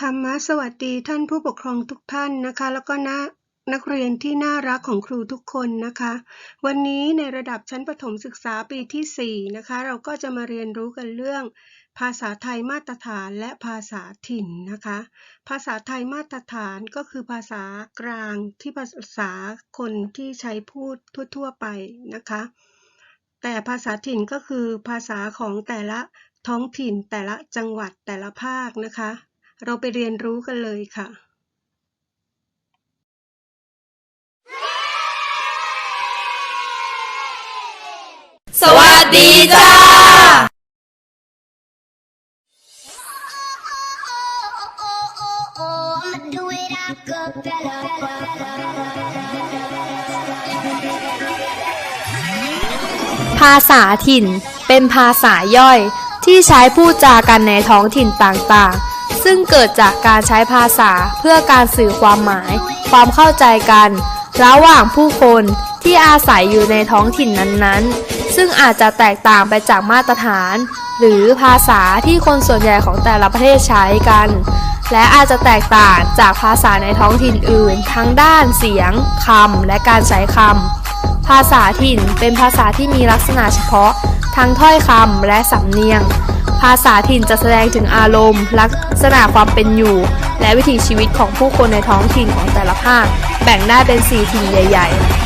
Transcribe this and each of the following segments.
ธรรมะสวัสดีท่านผู้ปกครองทุกท่านนะคะ แล้วก็นะนักเรียนที่น่ารักของครูทุกคนนะคะ วันนี้ในระดับชั้นประถมศึกษาปีที่ 4 นะคะ เราก็จะมาเรียนรู้กันเรื่องภาษาไทยมาตรฐานและภาษาถิ่นนะคะ ภาษาไทยมาตรฐานก็คือภาษากลางที่ภาษาคนที่ใช้พูดทั่ว ๆ ไปนะคะ แต่ภาษาถิ่นก็คือภาษาของแต่ละท้องถิ่นแต่ละจังหวัดแต่ละภาคนะคะ เราไปเรียนรู้กันเลยค่ะสวัสดีจ้า Do it acapella. ภาษาถิ่น เป็นภาษาย่อยที่ใช้พูดจากันในท้องถิ่นต่างๆ ซึ่งเกิดจากการใช้ภาษาเพื่อการสื่อความหมาย ความเข้าใจกัน ระหว่างผู้คนที่อาศัยอยู่ในท้องถิ่นนั้นๆ ซึ่งอาจจะแตกต่างไปจากมาตรฐาน หรือภาษาที่คนส่วนใหญ่ของแต่ละประเทศใช้กัน และอาจจะแตกต่างจากภาษาในท้องถิ่นอื่น ทั้งด้านเสียงคำและการใช้คำภาษาถิ่นเป็นภาษาที่มีลักษณะเฉพาะ ทั้งถ้อยคำและสำเนียง ภาษาถิ่นจะแสดงถึงอารมณ์ ลักษณะความเป็นอยู่ และวิถีชีวิตของผู้คนในท้องถิ่นของแต่ละภาค แบ่งได้เป็น 4 ถิ่นใหญ่ ๆ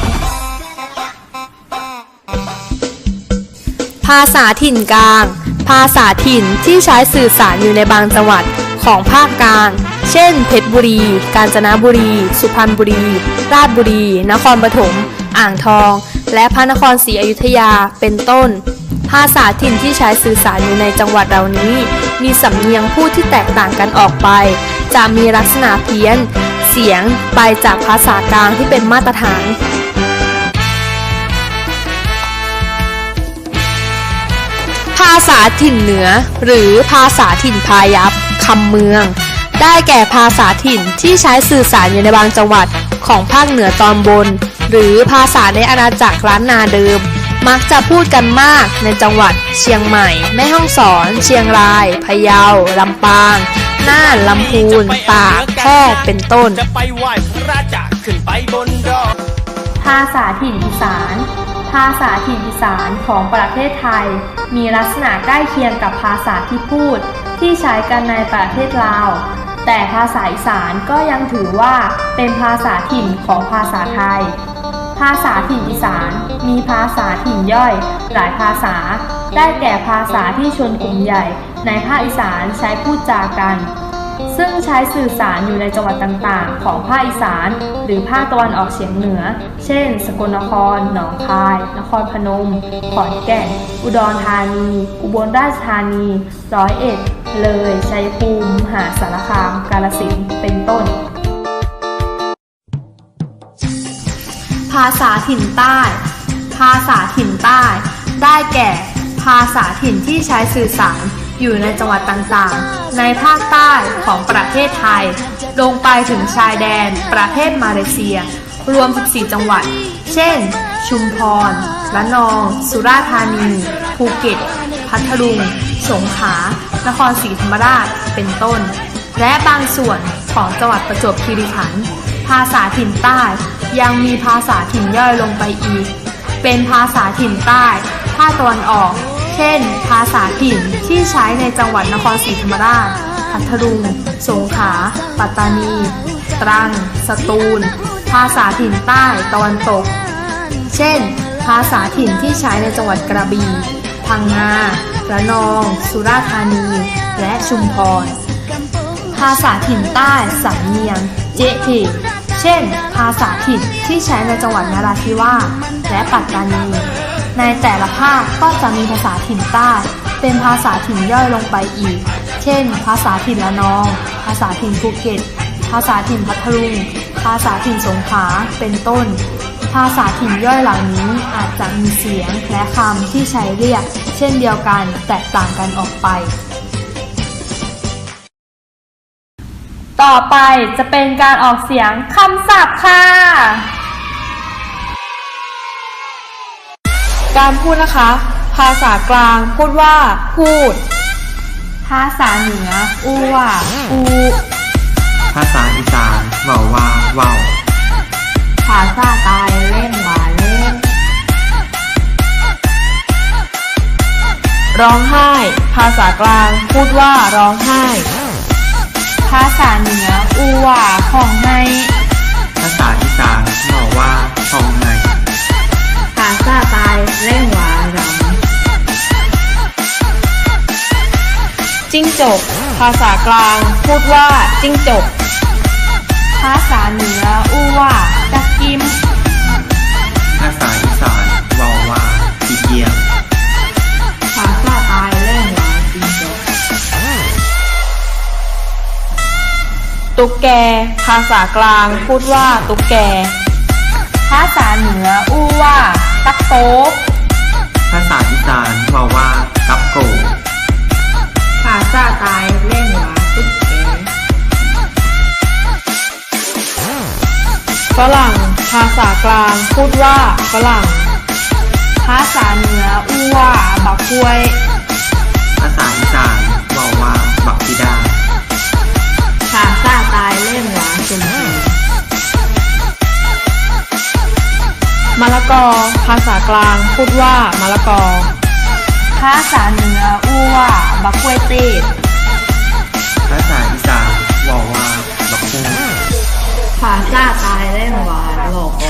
ภาษาถิ่นกลาง ภาษาถิ่นที่ใช้สื่อสารอยู่ในบางจังหวัดของภาคกลาง เช่น เพชรบุรี กาญจนบุรี สุพรรณบุรี ราชบุรี นครปฐม อ่างทอง และพระนครศรีอยุธยา เป็นต้น ภาษาถิ่นที่ใช้สื่อสารอยู่ในจังหวัดเหล่านี้ มีสำเนียงพูดที่แตกต่างกันออกไป จะมีลักษณะเพี้ยน เสียงไปจากภาษากลางที่เป็นมาตรฐานภาษาถิ่นเหนือ หรือภาษาถิ่นพายัพคำเมือง ได้แก่ภาษาถิ่นที่ใช้สื่อสารอยู่ในบางจังหวัดของภาคเหนือตอนบน หรือภาษาในอาณาจักรล้านนาเดิม มักจะพูดกันมากในจังหวัดเชียงใหม่ แม่ฮ่องสอน เชียงราย พะเยา ลำปาง น่านลำพูน ตากแพร่เป็นต้น จะไปไหว้พระจากขึ้นไปบนดอยภาษาถิ่นอีสาน ภาษาถิ่นอีสานของประเทศไทย มีลักษณะใกล้เคียงกับภาษาที่พูด ที่ใช้กันในประเทศลาว แต่ภาษาอีสานก็ยังถือว่าเป็นภาษาถิ่นของภาษาไทย ภาษาถิ่นอีสาน มีภาษาถิ่นย่อย หลายภาษา ได้แก่ภาษาที่ชนกลุ่มใหญ่ ในภาคอีสานใช้พูดจากัน ซึ่งใช้สื่อสารอยู่ในจังหวัดต่างๆ ของภาคอีสาน หรือภาคตะวันออกเฉียงเหนือ เช่น สกลนคร หนองคาย นครพนม ขอนแก่น อุดรธานี อุบลราชธานี ร้อยเอ็ด เลย ชัยภูมิ มหาสารคาม กาฬสินธุ์ เป็นต้น ภาษาถิ่นใต้ ภาษาถิ่นใต้ ได้แก่ ภาษาถิ่นที่ใช้สื่อสาร อยู่ในจังหวัดต่างๆ ในภาคใต้ของประเทศไทย ลงไปถึงชายแดนประเทศมาเลเซีย รวม 14 จังหวัด เช่น ชุมพรละนอง สุราษฎร์ธานี ภูเก็ต พัทลุง สงขลา นครศรีธรรมราช เป็นต้น และบางส่วนของจังหวัดประจวบคีรีขันธ์ ภาษาถิ่นใต้ ยังมีภาษาถิ่นย่อยลงไปอีก เป็นภาษาถิ่นใต้ภาคตะวันออก เช่น ภาษาถิ่นที่ใช้ในจังหวัดนครศรีธรรมราชพัทลุงสงขลา ปัตตานี ตรัง สตูล ภาษาถิ่นใต้ตะวันตก เช่น ภาษาถิ่นที่ใช้ในจังหวัดกระบี่ พังงา ระนอง สุราษฎร์ธานี และชุมพร ภาษาถิ่นใต้สำเนียง เจ๊เพ เช่น ภาษาถิ่นที่ใช้ในจังหวัดนราธิวาสและปัตตานี ในแต่ละภาคก็จะมีภาษาถิ่นใต้ เป็นภาษาถิ่นย่อยลงไปอีก เช่น ภาษาถิ่นละนอง ภาษาถิ่นภูเก็ต ภาษาถิ่นพัทลุง ภาษาถิ่นสงขลา เป็นต้น ภาษาถิ่นย่อยเหล่านี้อาจจะมีเสียงและคำที่ใช้เรียก เช่นเดียวกันแตกต่างกันออกไป ต่อไปจะเป็นการออกเสียงคำศัพท์ค่ะ การพูดนะคะ ภาษากลางพูดว่า พูด ภาษาเหนืออูว่าอูภาษาอีสานเว้าว่าเว้าภาษาใต้เล่นว่าเล่น ร้องไห้ ภาษากลางพูดว่าร้องไห้ ภาษาเหนืออูว่าของให้ภาษาอีสานเว้าว่าทองไห้ภาษาใต้เล่นว่ารำจิ้งจก ภาษากลาง พูดว่าจิ้งจก ภาษาเหนืออู ภาษากลางพูดว่าตุ๊กแก ภาษาเหนืออู้ว่า ตักโต๊กภาษาอีสานเว้าว่ากับโกภาษาใต้เล่นว่าตุ๊กแกฝรั่งภาษากลางพูดว่าฝรั่ง ภาษาเหนืออู้ว่าบักกล้วย ภาษาอีสาน ภาษาใต้เล่นว่าชมพูมะละกอ ภาษากลางพูดว่ามะละกอ ภาษาเหนืออู้ว่าบักกล้วยเต้ภาษาอีสานว้าว่าบักคุ้งภาษาใต้เล่นว่าโลโก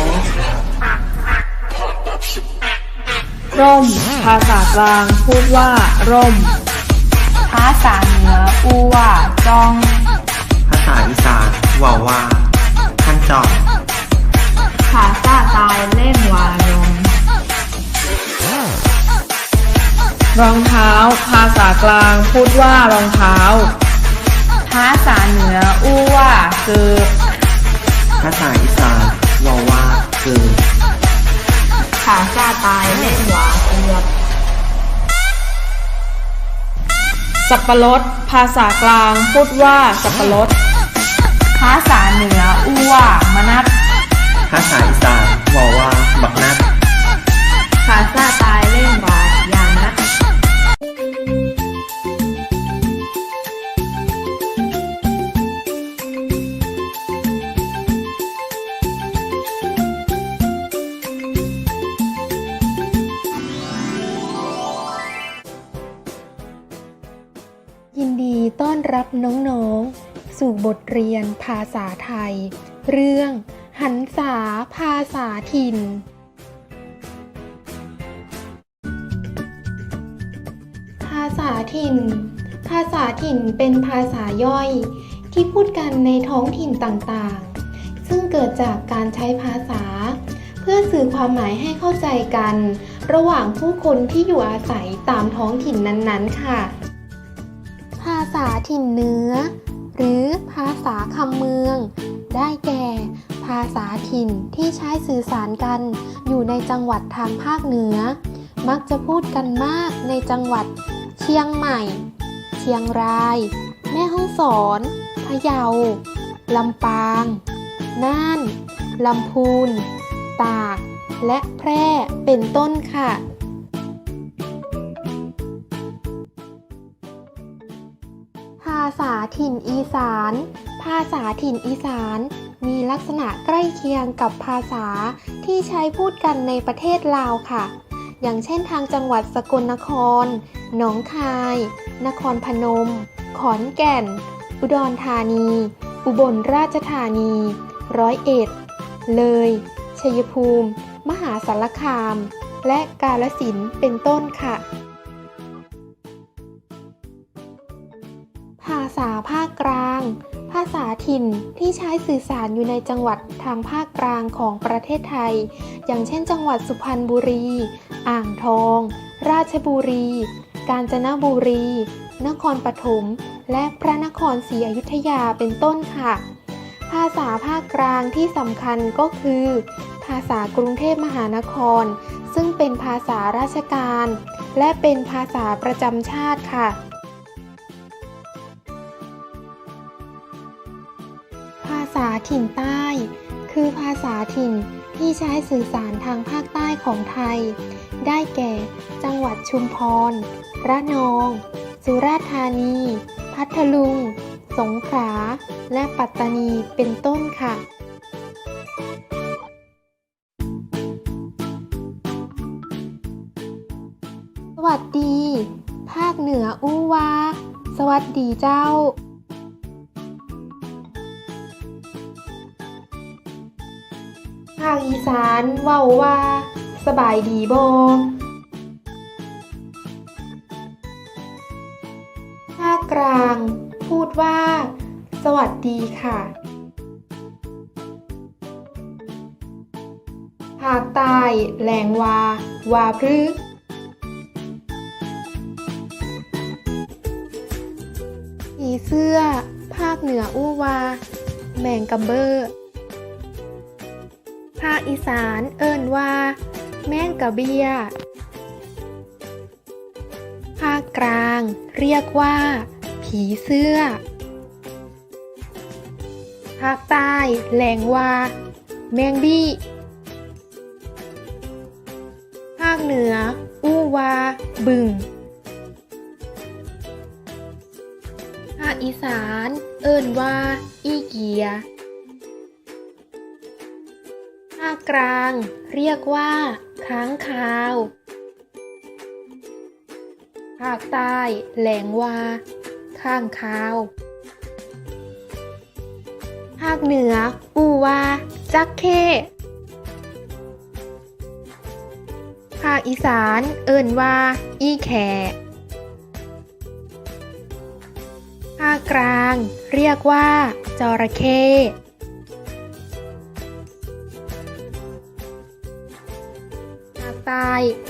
ร่ม ภาษากลางพูดว่าร่ม ภาษาเหนืออู้ว่าจอง ษาอีสานเว้าว่าขั้นจอกภาษาใต้เล่นวารมรองเท้า ภาษากลางพูดว่ารองเท้า ภาษาเหนืออู้ว่าเกือบภาษาอีสานเว้าว่าเกินภาษาใต้เล่นว่าเกือบสับปะรด ภาษากลางพูดว่าสับปะรดภาษาเหนืออู้ว่ามะนัดภาษาอีสานเว้าว่าบักนัดภาษาใต้เล่นว่ายานัดยินดีต้อนรับน้องๆ สู่บทเรียนภาษาไทย เรื่อง หันษาภาษาถิ่น ภาษาถิ่น ภาษาถิ่นเป็นภาษาย่อย ที่พูดกันในท้องถิ่นต่างๆ ซึ่งเกิดจากการใช้ภาษา เพื่อสื่อความหมายให้เข้าใจกัน ระหว่างผู้คนที่อยู่อาศัยตามท้องถิ่นนั้นๆ ค่ะ ภาษาถิ่นเหนือ หรือภาษาคำเมือง ได้แก่ ภาษาถิ่นที่ใช้สื่อสารกัน อยู่ในจังหวัดทางภาคเหนือ มักจะพูดกันมากในจังหวัด เชียงใหม่ เชียงราย แม่ฮ่องสอน พะเยา ลำปาง น่าน ลำพูน ตาก และแพร่ เป็นต้นค่ะ ษาถิ่นอีสาน ภาษาถิ่นอีสาน มีลักษณะใกล้เคียงกับภาษาที่ใช้พูดกันในประเทศลาวค่ะ อย่างเช่นทางจังหวัดสกลนคร หนองคาย นครพนม ขอนแก่น อุดรธานี อุบลราชธานี ร้อยเอ็ด เลย ชัยภูมิ มหาสารคาม และกาลสินธุ์เป็นต้นค่ะ ถิ่นที่ใช้สื่อสารอยู่ในจังหวัดทางภาคกลางของประเทศไทย อย่างเช่น จังหวัดสุพรรณบุรี อ่างทอง ราชบุรี กาญจนบุรี นครปฐม และพระนครศรีอยุธยาเป็นต้นค่ะ ภาษาภาคกลางที่สำคัญก็คือ ภาษากรุงเทพมหานคร ซึ่งเป็นภาษาราชการ และเป็นภาษาประจำชาติค่ะ ษาถิ่นใต้ คือภาษาถิ่นที่ใช้สื่อสารทางภาคใต้ของไทย ได้แก่ จังหวัดชุมพร ระนอง สุราษฎร์ธานี พัทลุง สงขลา และปัตตานี เป็นต้นค่ะสวัสดี ภาคเหนืออู้วาสวัสดีเจ้าาคอีสานเว้าว่า สบายดีบ่ภาคกลาง พูดว่า สวัสดีค่ะ ภาคใต้แหลงวา วาพฤกษ์ผีเสื้อ ภาคเหนืออู้วา แมงกัมเบอร์ ภาคอีสานเอิ้นว่า แมงกะเบีย ภาคกลาง เรียกว่า ผีเสื้อ ภาคใต้แหลงว่า แมงบี้ ภาคเหนือ อู้วา บึง ภาคอีสาน เอิ้นว่า อีเกีย กลาง เรียกว่าค้างคาว ภาคใต้แหลงวา ข้างคาว ภาคเหนือ อูวา จักเข้ภาคอีสาน เอิ้นว่า อีแขภาคกลาง เรียกว่าจระเข้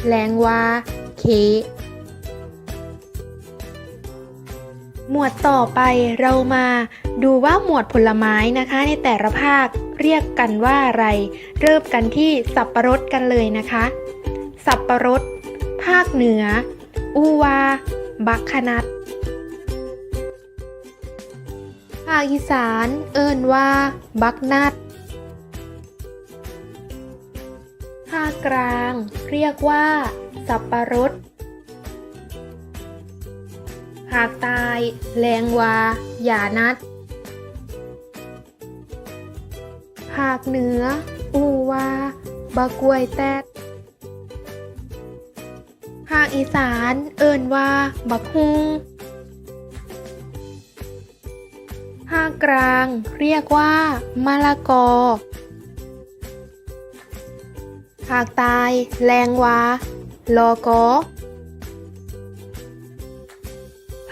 แหลงวาเค หมวดต่อไปเรามาดูว่าหมวดผลไม้นะคะ ในแต่ละภาคเรียกกันว่าอะไร เริ่มกันที่สับปะรดกันเลยนะคะ สับปะรด ภาคเหนือ อูวา บักขนัดภาคอีสานเอิ้นว่า บักนัด ภาคกลาง เรียกว่า สับปะรดภาคใต้แรงวาหย่านัดภาคเหนือ อูวาบะกวยแตดภาคอีสาน เอินว่าบักฮุงภาคกลาง เรียกว่า มะละกอ ภาคใต้ แรงวา ลอกอ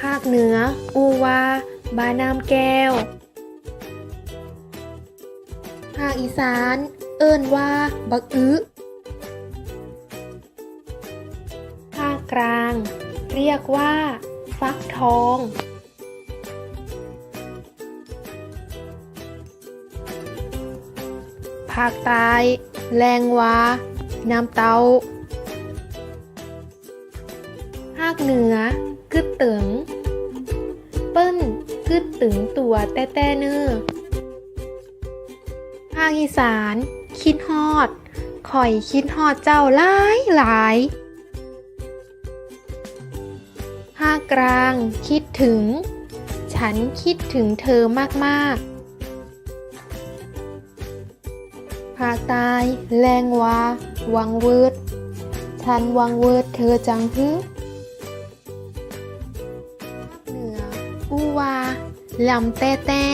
ภาคเหนือ อูวา บานามแก้ว ภาคอีสาน เอิ้นว่า บักอึภาคกลาง เรียกว่า ฟักทองภาคใต้ แรงวา น้ำเต้าภาคเหนือกึดตึง เปิ้นกึดตึงตัวแต้แต้เนอภาคอีสาน คิดฮอดข่อยคิดฮอดเจ้าหลายหลายภาคกลาง คิดถึง ฉันคิดถึงเธอมากๆ ภาคใต้แรงวา วังเวิร์ดฉันวังเวิร์ดเธอจังฮึเหนือ อูวาลำแต้แต้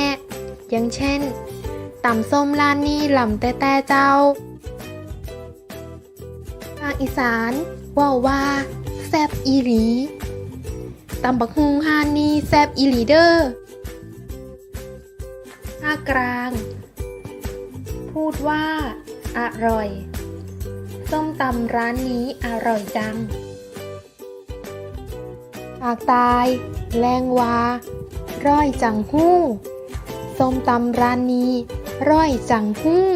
อย่างเช่นต่ำส้มร้านนี้ลำแต้แต้เจ้าภาคอีสานว่าวว่าแซบอีหลีตำบักฮุงฮานนี่แซบอีหลีเดอร์ภาคกลาง พูดว่า อร่อย ส้มตำร้านนี้อร่อยจังภาคใต้แรงวา ร้อยจังหู้ ส้มตำร้านนี้ ร้อยจังหู้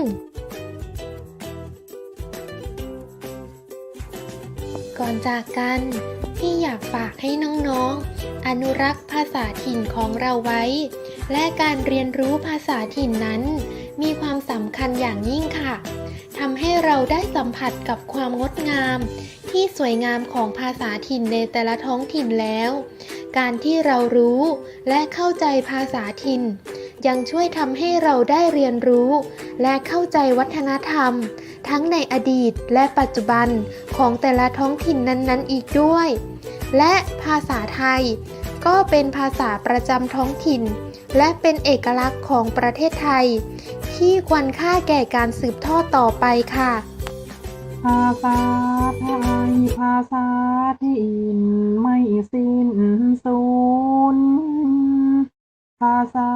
ก่อนจากกัน พี่อยากฝากให้น้องๆ อนุรักษ์ภาษาถิ่นของเราไว้ และการเรียนรู้ภาษาถิ่นนั้น มีความสำคัญอย่างยิ่งค่ะทำให้เราได้สัมผัสกับความงดงาม ที่สวยงามของภาษาถิ่นในแต่ละท้องถิ่นแล้ว การที่เรารู้และเข้าใจภาษาถิ่น ยังช่วยทำให้เราได้เรียนรู้ และเข้าใจวัฒนธรรม ทั้งในอดีตและปัจจุบันของแต่ละท้องถิ่นนั้นๆ อีกด้วย และภาษาไทย ก็เป็นภาษาประจำท้องถิ่น และเป็นเอกลักษณ์ของประเทศไทย ที่ควรค่าแก่การสืบทอดต่อไปค่ะภาษาไทยภาษาถิ่นไม่สิ้นสูญภาษา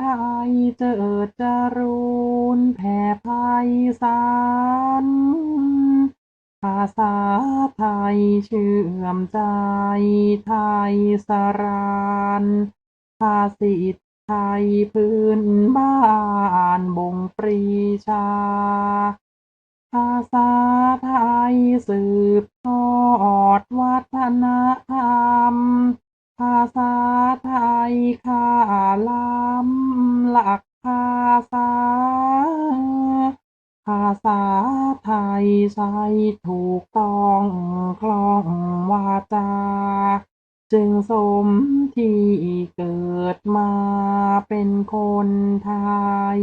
ไทยเจิดจรูนแผ่ไพศาลภาษาไทยเชื่อมใจไทยสรานภาษิต ไทยพื้นบ้านบ่งปรีชา ภาษาไทยสืบทอดวัฒนธรรม ภาษาไทยค่าล้ำหลักภาษา ภาษาไทยใช้ถูกต้องคล่องวาจา จึงสมที่เกิดมาเป็นคนไทย